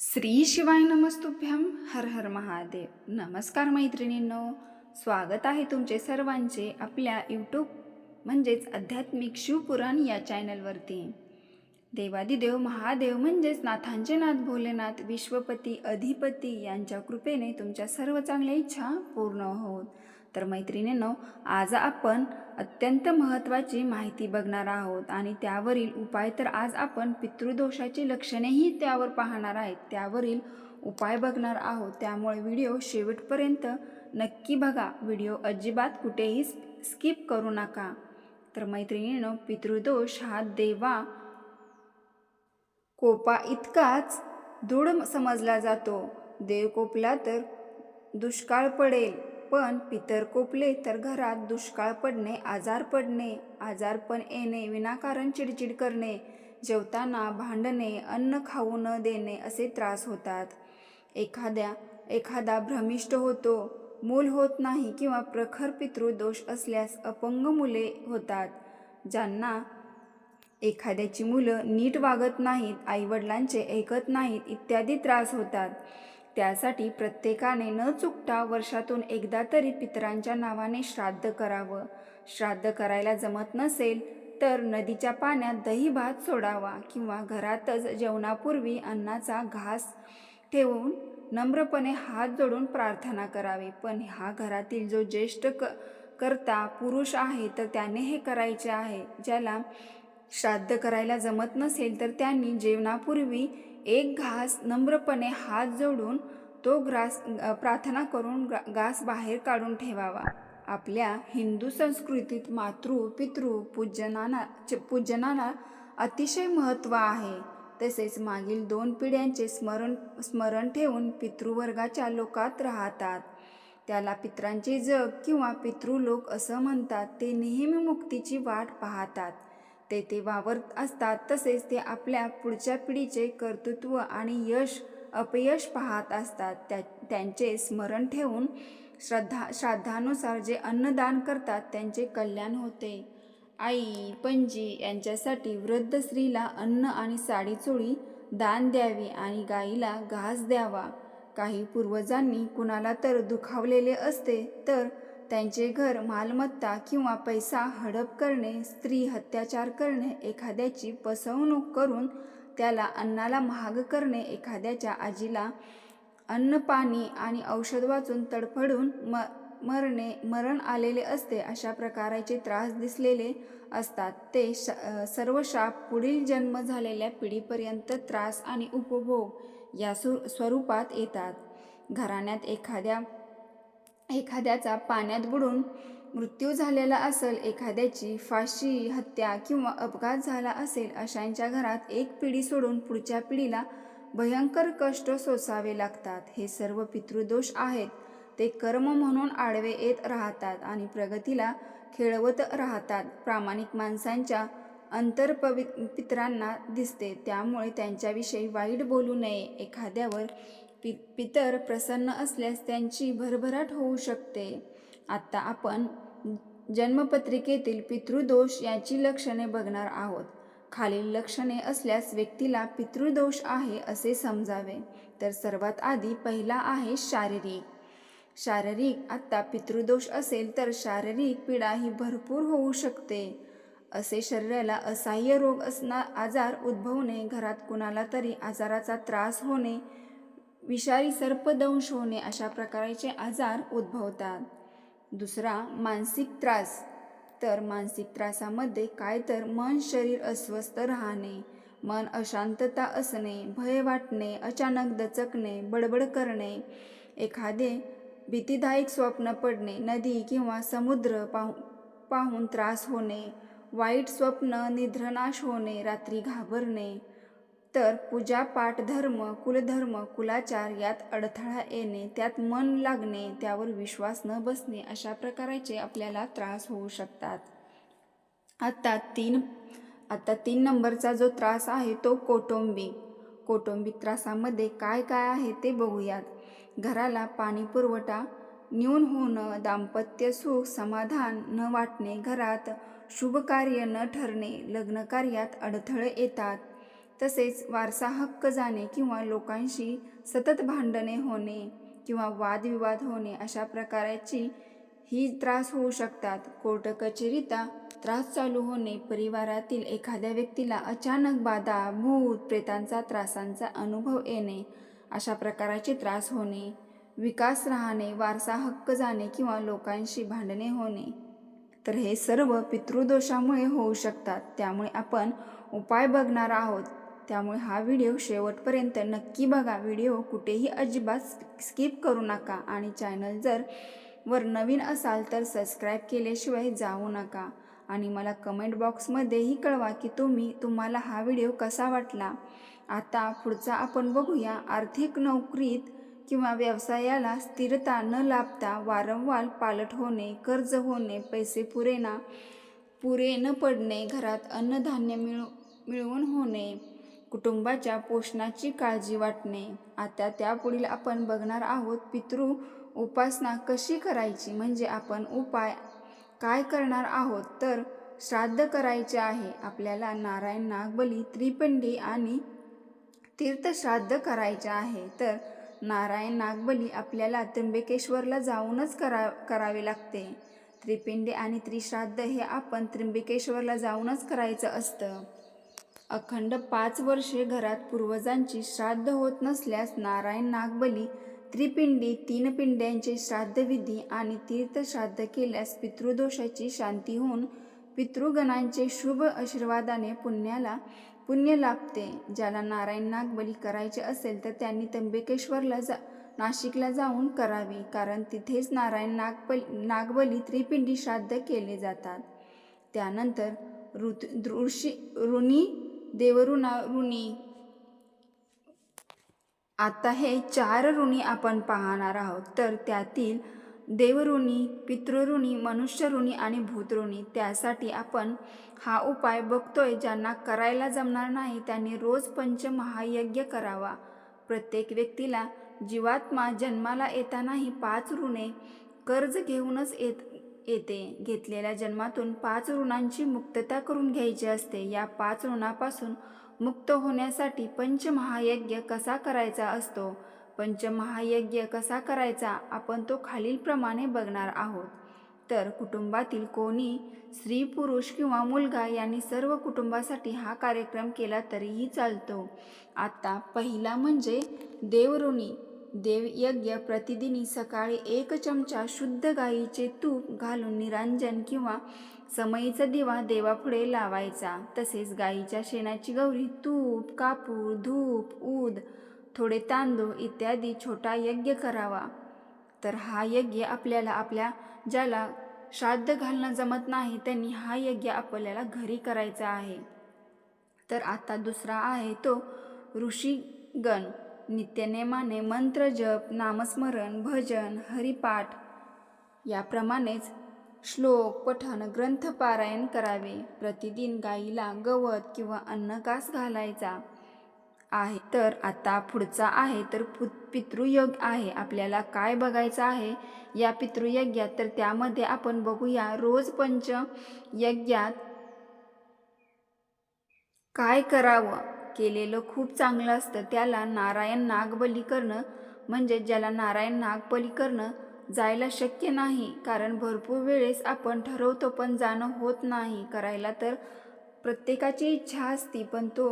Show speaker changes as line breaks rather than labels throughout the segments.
श्री शिवाय नमस्तुभ्यम हर हर महादेव. नमस्कार मैत्रिणींनो स्वागत आहे तुमचे सर्वांचे आपल्या यूट्यूब म्हणजेच आध्यात्मिक शिवपुराण या चॅनलवरती. देवादिदेव महादेव म्हणजेच नाथांचे नाथ भोलेनाथ विश्वपती अधिपती यांच्या कृपेने तुमच्या सर्व चांगल्या इच्छा पूर्ण होत. तर मैत्रिणींनो आज आपण अत्यंत महत्त्वाची माहिती बघणार आहोत आणि त्यावरील उपाय तर आज आपण पितृदोषाची लक्षणेही त्यावर पाहणार आहेत. त्यावरील उपाय बघणार आहोत. त्यामुळे व्हिडिओ शेवटपर्यंत नक्की बघा. व्हिडिओ अजिबात कुठेही स्किप करू नका. तर मैत्रिणींनो पितृदोष हा देवा कोपा इतकाच दृढ समजला जातो. देव कोपला तर दुष्काळ पडेल. पण पितर कोपले तर घरात दुष्काळ पडणे आजार पडणे आजारपण येणे विनाकारण चिडचिड करणे जेवताना भांडणे अन्न खाऊ न देणे असे त्रास होतात. एखाद्या एखादा भ्रमिष्ट होतो मूल होत नाही किंवा प्रखर पितृदोष असल्यास अपंग मुले होतात ज्यांना एखाद्याची मुलं नीट वागत नाहीत आईवडिलांचे ऐकत नाहीत इत्यादी त्रास होतात. त्यासाठी प्रत्येकाने न चुकता वर्षातून एकदा तरी पितरांच्या नावाने श्राद्ध करावं. श्राद्ध करायला जमत नसेल तर नदीच्या पाण्यात दही भात सोडावा किंवा घरातच जेवणापूर्वी अन्नाचा घास ठेवून नम्रपणे हात जोडून प्रार्थना करावी. पण हा घरातील जो ज्येष्ठ क करता पुरुष आहे तर त्याने हे करायचे आहे. ज्याला श्राद्ध करायला जमत नसेल तर त्यांनी जेवणापूर्वी एक घास नम्रपणे हात जोडून तो ग्रास प्रार्थना करून घास बाहेर काढून ठेवावा. आपल्या हिंदू संस्कृतीत मातृ पितृ पूजनाना पूजनाला अतिशय महत्त्व आहे. तसेच मागील दोन पिढ्यांचे स्मरण स्मरण ठेवून पितृवर्गाच्या लोकात राहतात. त्याला पित्रांचे जग किंवा पितृलोक असं म्हणतात ते नेहमी मुक्तीची वाट पाहतात. ते ते वावरत असतात. तसेच ते आपल्या पुढच्या पिढीचे कर्तृत्व आणि यश अपयश पाहत असतात. त्या त्यांचे स्मरण ठेवून श्रद्धा श्राद्धानुसार जे अन्नदान करतात त्यांचे कल्याण होते. आई पणजी यांच्यासाठी वृद्ध स्त्रीला अन्न आणि साडी चोळी दान द्यावी आणि गाईला घास द्यावा. काही पूर्वजांनी कुणाला तर दुखावलेले असते तर त्यांचे घर मालमत्ता किंवा पैसा हडप करणे स्त्री अत्याचार करणे एखाद्याची फसवणूक करून त्याला अन्नाला महाग करणे एखाद्याच्या आजीला अन्न पाणी आणि औषध वाचून तडफडून म मरणे मरण आलेले असते अशा प्रकारचे त्रास दिसलेले असतात. ते श सर्व शाप पुढील जन्म झालेल्या पिढीपर्यंत त्रास आणि उपभोग या सु स्वरूपात येतात. घराण्यात एखाद्या एखाद्याचा पाण्यात बुडून मृत्यू झालेला असेल एखाद्याची फाशी हत्या किंवा अपघात झाला असेल अशांच्या घरात एक पिढी सोडून पुढच्या पिढीला भयंकर कष्ट सोसावे लागतात. हे सर्व पितृदोष आहेत. ते कर्म म्हणून आडवे येत राहतात आणि प्रगतीला खेळवत राहतात. प्रामाणिक माणसांच्या अंतरपवि पितरांना दिसते. त्यामुळे त्यांच्याविषयी वाईट बोलू नये. एखाद्यावर पि पितर प्रसन्न असल्यास त्यांची भरभराट होऊ शकते. आत्ता आपण जन्मपत्रिकेतील पितृदोष याची लक्षणे बघणार आहोत. खालील लक्षणे असल्यास व्यक्तीला पितृदोष आहे असे समजावे. तर सर्वात आधी पहिला आहे शारीरिक. शारीरिक आत्ता पितृदोष असेल तर शारीरिक पीडा ही भरपूर होऊ शकते. असे शरीराला असह्य रोग असणार आजार उद्भवणे घरात कुणाला तरी आजाराचा त्रास होणे विषारी सर्पदंश होणे अशा प्रकारचे आजार उद्भवतात. दुसरा मानसिक त्रास. तर मानसिक त्रासामध्ये काय तर मन शरीर अस्वस्थ राहणे मन अशांतता असणे भय वाटणे अचानक दचकणे बडबड करणे एखादे भीतीदायक स्वप्न पडणे नदी किंवा समुद्र पाहू पाहून त्रास होणे वाईट स्वप्न निद्रनाश होणे रात्री घाबरणे तर पूजा पाठ धर्म कुलधर्म कुलाचार यात अडथळा येणे त्यात मन लागणे त्यावर विश्वास न बसणे अशा प्रकारचे आपल्याला त्रास होऊ शकतात. आता तीन आता तीन नंबरचा जो त्रास आहे तो कौटुंबिक कौटुंबिक त्रासामध्ये काय काय आहे ते बघूयात. घराला पाणी पुरवठा न्यून होणं दाम्पत्य सुख समाधान न वाटणे घरात शुभकार्य न ठरणे लग्नकार्यात अडथळे येतात. तसेच वारसा हक्क जाणे किंवा लोकांशी सतत भांडणे होणे किंवा वादविवाद होणे अशा प्रकारची ही त्रास होऊ शकतात. कोर्ट कचेरीता त्रास चालू होणे परिवारातील एखाद्या व्यक्तीला अचानक बाधा भूत प्रेतांचा त्रासांचा अनुभव येणे अशा प्रकाराचे त्रास होणे विकास राहणे वारसा हक्क जाणे किंवा लोकांशी भांडणे होणे. तर हे सर्व पितृदोषामुळे होऊ शकतात. त्यामुळे आपण उपाय बघणार आहोत. त्यामुळे हा व्हिडिओ शेवटपर्यंत नक्की बघा. व्हिडिओ कुठेही अजिबात स्किप करू नका आणि चॅनल जर वर नवीन असाल तर सबस्क्राईब केल्याशिवाय जाऊ नका. आणि मला कमेंट बॉक्समध्येही कळवा की तुम्ही तुम्हाला हा व्हिडिओ कसा वाटला? आता पुढचा आपण बघूया. आर्थिक नोकरीत किंवा व्यवसायाला स्थिरता न लाभता वारंवार पालट होणे कर्ज होणे पैसे पुरेना पुरे न पडणे घरात अन्नधान्य मिळू मिळवून होणे कुटुंबाच्या पोषणाची काळजी वाटणे. आता त्यापुढील आपण बघणार आहोत पितृ उपासना कशी करायची? म्हणजे आपण उपाय काय करणार आहोत? तर श्राद्ध करायचे आहे. आपल्याला नारायण नागबली त्रिपंडी आणि तीर्थश्राद्ध करायचे आहे. तर नारायण नागबली आपल्याला त्र्यंबकेश्वरला जाऊनच करा करावे लागते. त्रिपिंडी आणि त्रिश्राद्ध हे आपण त्र्यंबकेश्वरला जाऊनच करायचं असतं. अखंड पाच वर्षे घरात पूर्वजांची श्राद्ध होत नसल्यास नारायण नागबली त्रिपिंडी तीन पिंड्यांचे श्राद्धविधी आणि तीर्थश्राद्ध केल्यास पितृदोषाची शांती होऊन पितृगणांचे शुभ आशीर्वादाने पुण्याला पुण्य लाभते. ज्याला नारायण नागबली करायचे असेल तर त्यांनी त्र्यंबकेश्वरला जा नाशिकला जाऊन करावी. कारण तिथेच नारायण नागबली नागबली त्रिपिंडी श्राद्ध केले जातात. त्यानंतर ऋत ऋषी ऋणी देवऋणा ऋणी. आता हे चार ऋणी आपण पाहणार आहोत. तर त्यातील देवऋणी पितृऋणी मनुष्यऋणी आणि भूतऋणी त्यासाठी आपण हा उपाय बघतोय. ज्यांना करायला जमणार नाही त्यांनी रोज पंचमहायज्ञ करावा. प्रत्येक व्यक्तीला जीवात्मा जन्माला येतानाही पाच ऋणे कर्ज घेऊनच येत येते. घेतलेल्या जन्मातून पाच ऋणांची मुक्तता करून घ्यायची असते. या पाच ऋणापासून मुक्त होण्यासाठी पंचमहायज्ञ कसा करायचा असतो? पंचमहायज्ञ कसा करायचा? आपण तो खालीलप्रमाणे बघणार आहोत. तर कुटुंबातील कोणी स्त्री पुरुष किंवा मुलगा यांनी सर्व कुटुंबासाठी हा कार्यक्रम केला तरीही चालतो. आता पहिला म्हणजे देवऋणी. देवयज्ञ प्रतिदिनी सकाळी एक चमचा शुद्ध गाईचे तूप घालून निरांजन किंवा समईचा दिवा देवापुढे लावायचा. तसेच गाईच्या शेणाची गौरी तूप कापूर धूप ऊद थोडे तांदूळ इत्यादी छोटा यज्ञ करावा. तर हा यज्ञ आपल्याला आपल्या ज्याला श्राद्ध घालणं जमत नाही त्यांनी हा यज्ञ आपल्याला घरी करायचा आहे. तर आता दुसरा आहे तो ऋषीगण. नित्यनेमाने मंत्र जप नामस्मरण भजन हरिपाठ याप्रमाणेच श्लोक पठण ग्रंथ पारायण करावे. प्रतिदिन गाईला गवत किंवा अन्नकास घालायचा आहे? तर आता पुढचा आहे. तर पु पितृयोग आहे. आपल्याला काय बघायचं आहे? या पितृयज्ञात तर त्यामध्ये आपण बघूया रोज पंच यज्ञात काय करावं? केलेलं खूप चांगलं असतं. त्याला नारायण नागबली करणं म्हणजे ज्याला नारायण नागबली करणं जायला शक्य नाही. कारण भरपूर वेळेस आपण ठरवतो पण जाणं होत नाही. करायला तर प्रत्येकाची इच्छा असती पण तो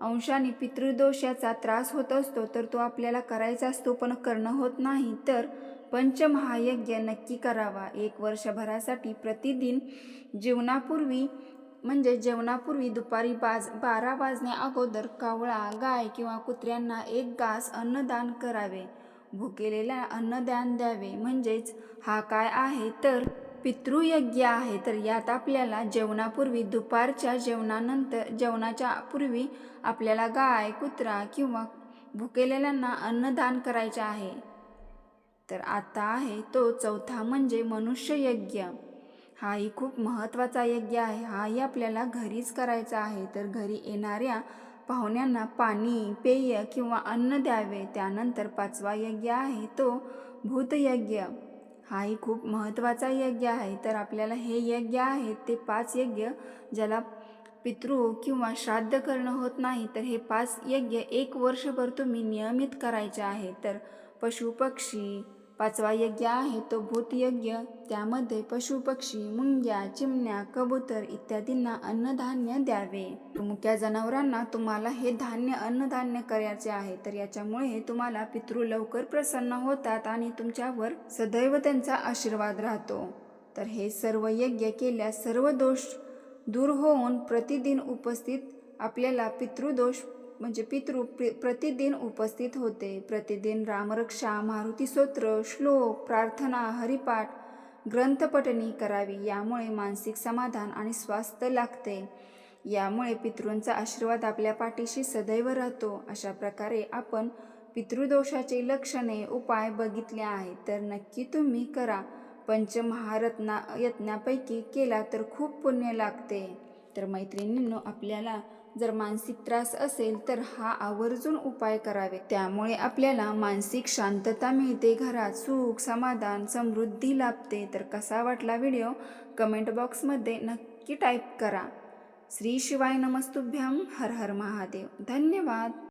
अंशाने पितृदोषाचा त्रास होत असतो तर तो आपल्याला करायचा असतो पण करणं होत नाही. तर पंचमहायज्ञ नक्की करावा. एक वर्षभरासाठी प्रतिदिन जीवनापूर्वी म्हणजे जेवणापूर्वी दुपारी बाज बारा वाजण्या अगोदर कावळा गाय किंवा कुत्र्यांना एक घास अन्नदान करावे. भुकेलेल्या अन्नदान द्यावे. म्हणजेच हा काय आहे? तर पितृयज्ञ आहे. तर यात आपल्याला जेवणापूर्वी दुपारच्या जेवणानंतर जेवणाच्या पूर्वी आपल्याला गाय कुत्रा किंवा भुकेलेल्यांना अन्नदान करायचे आहे. तर आता आहे तो चौथा म्हणजे मनुष्ययज्ञ. हाही खूप महत्त्वाचा यज्ञ आहे. हाही आपल्याला घरीच करायचा आहे. तर घरी येणाऱ्या पाहुण्यांना पाणी पेय किंवा अन्न द्यावे. त्यानंतर पाचवा यज्ञ आहे तो भूतयज्ञ. हाही खूप महत्त्वाचा यज्ञ आहे. तर आपल्याला हे यज्ञ आहेत ते पाच यज्ञ ज्याला पितृ किंवा श्राद्ध करणं होत नाही तर हे पाच यज्ञ एक वर्षभर तुम्ही नियमित करायचे आहे. तर पशुपक्षी पाचवा यज्ञ आहे तो भूतयज्ञ त्यामध्ये पशुपक्षी मुंग्या चिमण्या कबूतर इत्यादींना अन्नधान्य द्यावे. मुक्या जनावरांना तुम्हाला हे धान्य अन्नधान्य करायचे आहे. तर याच्यामुळे तुम्हाला पितृ लवकर प्रसन्न होतात आणि तुमच्यावर सदैव त्यांचा आशीर्वाद राहतो. तर हे सर्व यज्ञ केल्यास सर्व दोष दूर होऊन प्रतिदिन उपस्थित आपल्याला पितृदोष म्हणजे पितृ प्र प्रतिदिन उपस्थित होते. प्रतिदिन रामरक्षा मारुती स्तोत्र श्लोक प्रार्थना हरिपाठ ग्रंथपठणी करावी. यामुळे मानसिक समाधान आणि स्वास्थ्य लागते. यामुळे पितृंचा आशीर्वाद आपल्या पाठीशी सदैव राहतो. अशा प्रकारे आपण पितृदोषाचे लक्षणे उपाय बघितले आहेत. तर नक्की तुम्ही करा. पंचमहारत्ना यत्नापैकी केला तर खूप पुण्य लागते. तर मैत्रिणींनो आपल्याला जर मानसिक त्रास असेल तर हा आवर्जून उपाय करावे. त्यामुळे आपल्याला मानसिक शांतता मिळते घरात सुख समाधान समृद्धी लाभते. तर कसा वाटला व्हिडिओ? कमेंट बॉक्समध्ये नक्की टाईप करा. श्री शिवाय नमस्तुभ्यम हर हर महादेव. धन्यवाद.